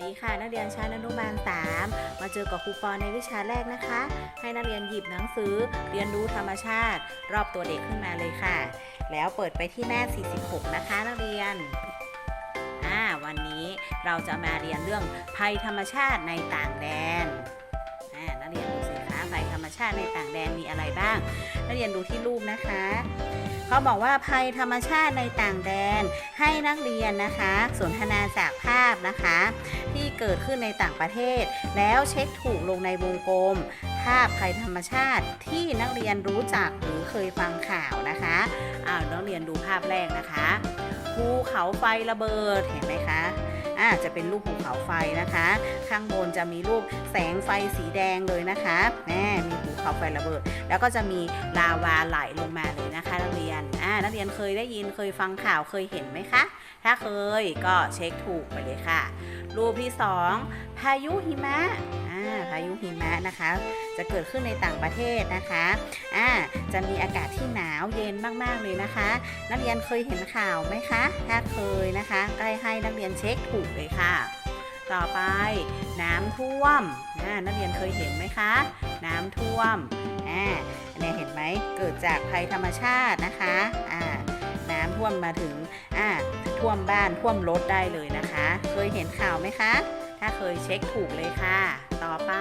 ดีค่ะ นักเรียนชั้นอนุบาล 3 มาเจอกับครูปอในวิชาแรกนะคะ ให้นักเรียนหยิบหนังสือเรียนรู้ธรรมชาติ รอบตัวเด็กขึ้นมาเลยค่ะ แล้วเปิดไปที่หน้า 46 นะคะ นักเรียนอ่าวันนี้เราจะมาเรียนเรื่องภัยธรรมชาติในต่างแดนอ่านักเรียนดูสิคะภัยธรรมชาติในต่างแดนมีอะไรบ้าง นักเรียนดูที่รูปนะคะ เขาบอกว่าภัยธรรมชาติในต่างแดน ให้นักเรียนนะคะสนทนาจากภาพนะคะ ที่เกิดขึ้นในต่างประเทศ แล้วเช็คถูกลงในวงกลม ภาพภัยธรรมชาติที่นักเรียนรู้จักหรือเคยฟังข่าวนะคะอ้าวนักเรียนดูภาพแรกนะคะภูเขาไฟระเบิดเห็นไหมคะ อ่าจะเป็นรูปภูเขาไฟนะคะ ข้างบนจะมีรูปแสงไฟสีแดงเลยนะคะแหมมีภูเขาไฟระเบิด แล้วก็จะมีลาวาไหลลงมาเลยนะคะนักเรียนอ่านักเรียนเคยได้ยินเคยฟังข่าวเคยเห็นไหมคะ ถ้าเคยก็เช็คถูกไปเลยค่ะ รูปที่ 2 พายุหิมะอ่าพายุ หิมะนะคะ จะเกิดขึ้นในต่างประเทศนะคะอ่าจะมีอากาศที่หนาวเย็นมากๆเลยนะคะ นักเรียนเคยเห็นข่าวไหมคะ ถ้าเคยนะคะใกล้ให้นักเรียนเช็คถูกเลยค่ะ ต่อไปน้ำท่วมอ่านักเรียนเคยเห็นไหมคะ น้ำท่วมอ่าอันนี้เห็นไหมเกิดจากภัยธรรมชาตินะคะอ่าน้ำท่วมมาถึงอ่าท่วมบ้านท่วมรถได้เลยนะคะ เคยเห็นข่าวไหมคะ ถ้าเคยเช็คถูกเลยค่ะ ต่อไป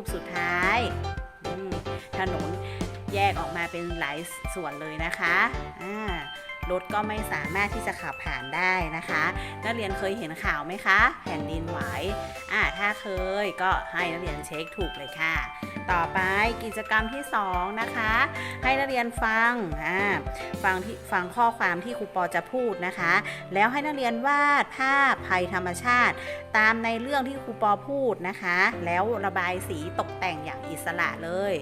ปสุดท้าย ถนนแยกออกมาเป็นหลายส่วนเลยนะคะอ่า รถก็ไม่สามารถที่จะขับผ่านได้นะคะ นักเรียนเคยเห็นข่าวไหมคะ แผ่นดินไหวอ่าถ้าเคยก็ให้นักเรียนเช็คถูกเลยค่ะ ต่อไปกิจกรรมที่ 2 นะคะ ให้นักเรียนฟังอ่าฟังที่ฟังข้อความที่ครูปอจะพูดนะคะ แล้วให้นักเรียนวาดภาพภัยธรรมชาติ ตามในเรื่องที่ครูปอพูดนะคะ แล้วระบายสีตกแต่งอย่างอิสระเลย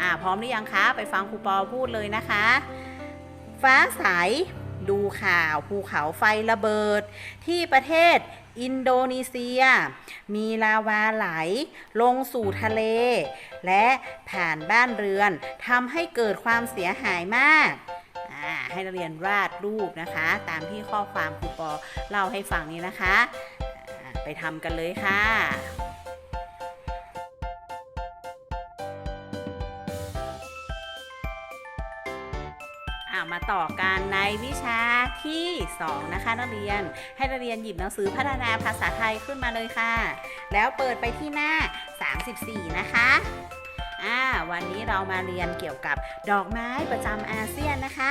อ่าพร้อมหรือยังคะ ไปฟังครูปอพูดเลยนะคะ ฟ้าใส ดูข่าวภูเขาไฟระเบิด ที่ประเทศอินโดนีเซีย มีลาวาไหลลงสู่ทะเล และผ่านบ้านเรือนทำให้เกิดความเสียหายมากให้นักเรียนวาดรูปนะคะ ตามที่ข้อความครูปอเล่าให้ฟังนี้นะคะ ไปทำกันเลยค่ะ มาต่อกันในวิชาที่ 2 นะคะนักเรียน ให้นักเรียนหยิบหนังสือพัฒนาภาษาไทยขึ้นมาเลยค่ะ แล้วเปิดไปที่หน้า 34 นะคะอ่าวันนี้เรามาเรียนเกี่ยวกับดอกไม้ประจำอาเซียนนะคะ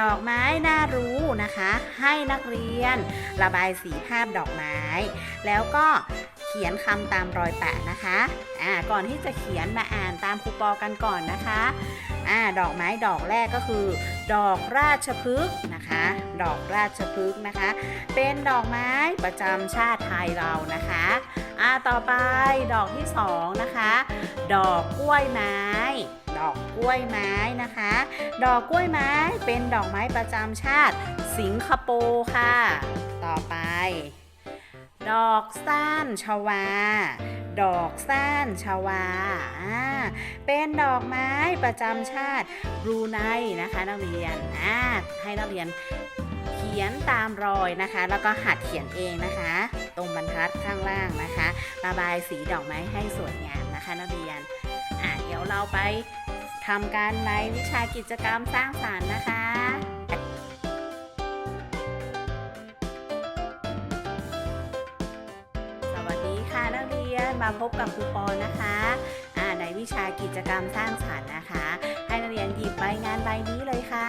ดอกไม้น่ารู้นะคะ ให้นักเรียนระบายสีภาพดอกไม้ แล้วก็ ขียนคำตามรอยแปะนะคะอ่าก่อนที่จะเขียนมาอ่านตามครูปอกันก่อนนะคะอ่าดอกไม้ดอกแรกก็คือ ดอกราชพฤกษ์นะคะ ดอกราชพฤกษ์นะคะ เป็นดอกไม้ประจำชาติไทยเรานะคะอ่าต่อไปดอกที่สองนะคะ ดอกกล้วยไม้ดอกกล้วยไม้นะคะ ดอกกล้วยไม้เป็นดอกไม้ประจำชาติสิงคโปร์ค่ะ ต่อไป ดอกซ่านชวา ดอกซ่านชวาอ่าเป็นดอกไม้ประจำชาติบรูไนนะคะนักเรียนอ่าให้นักเรียนเขียนตามรอยนะคะ แล้วก็หัดเขียนเองนะคะ ตรงบรรทัดข้างล่างนะคะระบายสีดอกไม้ให้สวยงามนะคะนักเรียนอะเดี๋ยวเราไปทำการในวิชากิจกรรมสร้างสรรค์นะคะ คะนักเรียนมาพบกับครูปอนะคะในวิชากิจกรรมสร้างสรรค์นะคะ ให้นักเรียนหยิบใบงานใบนี้เลยค่ะ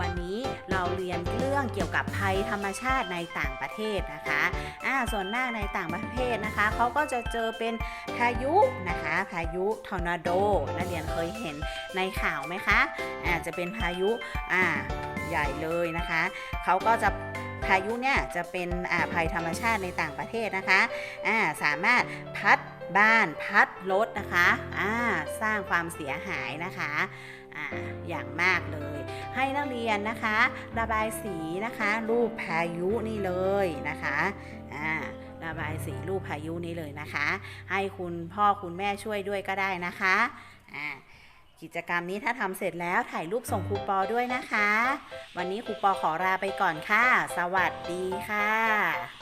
วันนี้เราเรียนเรื่องเกี่ยวกับภัยธรรมชาติในต่างประเทศนะคะอ่าส่วนมากในต่างประเทศนะคะเขาก็จะเจอเป็นพายุนะคะพายุทอร์นาโดนักเรียนเคยเห็นในข่าวไหมคะอ่าจะเป็นพายุใหญ่เลยนะคะเขาก็จะ พายุเนี่ยจะเป็นอ่าภัยธรรมชาติในต่างประเทศนะคะอ่าสามารถพัดบ้านพัดรถนะคะอ่าสร้างความเสียหายนะคะอ่าอย่างมากเลย ให้นักเรียนนะคะ ระบายสีนะคะ รูปพายุนี่เลยนะคะอ่าระบายสีรูปพายุนี่เลยนะคะ ให้คุณพ่อคุณแม่ช่วยด้วยก็ได้นะคะอ่า กิจกรรมนี้ถ้าทำเสร็จแล้วถ่ายรูปส่งครูปอด้วยนะคะ วันนี้ครูปอขอลาไปก่อนค่ะ สวัสดีค่ะ